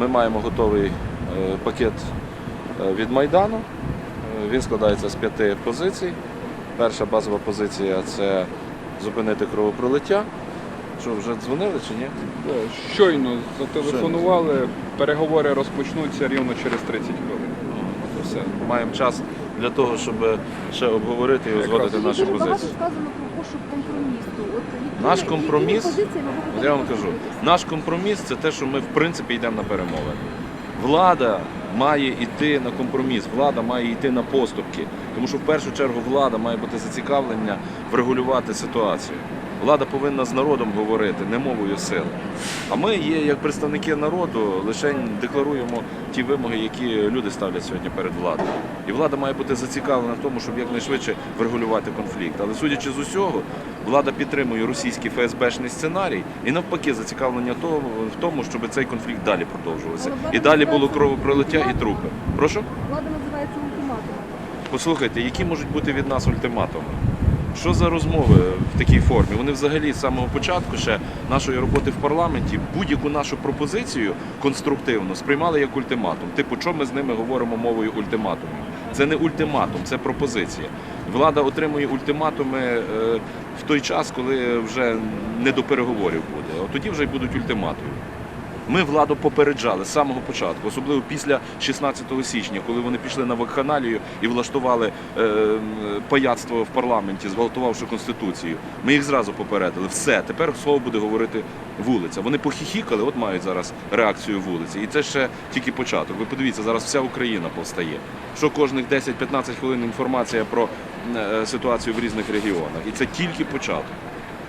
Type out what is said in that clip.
Ми маємо готовий е, пакет е, від Майдану. Е, Він складається з п'яти позицій. Перша базова позиція це зупинити кровопролиття. Що, вже дзвонили чи ні? Щойно зателефонували, переговори розпочнуться рівно через 30 хвилин. То все. Маємо час для того, щоб ще обговорити і узгодити наші Дуже багато сказано про пошук компромісу. Наш компроміс, я вам кажу, наш компроміс це те, що ми в принципі йдемо на перемовини. Влада має йти на компроміс, влада має йти на поступки. Тому що в першу чергу влада має бути зацікавлення врегулювати ситуацію. Влада повинна з народом говорити, не мовою сили. А ми є як представники народу, лише декларуємо ті вимоги, які люди ставлять сьогодні перед владою. І влада має бути зацікавлена в тому, щоб якнайшвидше врегулювати конфлікт. Але судячи з усього, влада підтримує російський ФСБшний сценарій і навпаки зацікавлення в тому, щоб цей конфлікт далі продовжувався. І далі було кровопролиття і трупи. Прошу? Влада називається ультиматумом. Послухайте, які можуть бути від нас ультиматуми? Що за розмови в такій формі? Вони взагалі з самого початку ще нашої роботи в парламенті будь-яку нашу пропозицію конструктивно сприймали як ультиматум. Типу, що ми з ними говоримо мовою ультиматумів? Це не ультиматум, це пропозиція. Влада отримує ультиматуми е, в той час, коли вже не до переговорів буде. От тоді вже й будуть ультиматуми. Ми владу попереджали з самого початку, особливо після 16 січня, коли вони пішли на вакханалію і влаштували е, паяцтво в парламенті, зґвалтувавши конституцію. Ми їх зразу попередили. Все, тепер слово буде говорити вулиця. Вони похіхікали, от мають зараз реакцію вулиці. І це ще тільки початок. Ви подивіться, зараз вся Україна повстає. Що кожних 10-15 хвилин інформація про е, ситуацію в різних регіонах. І це тільки початок.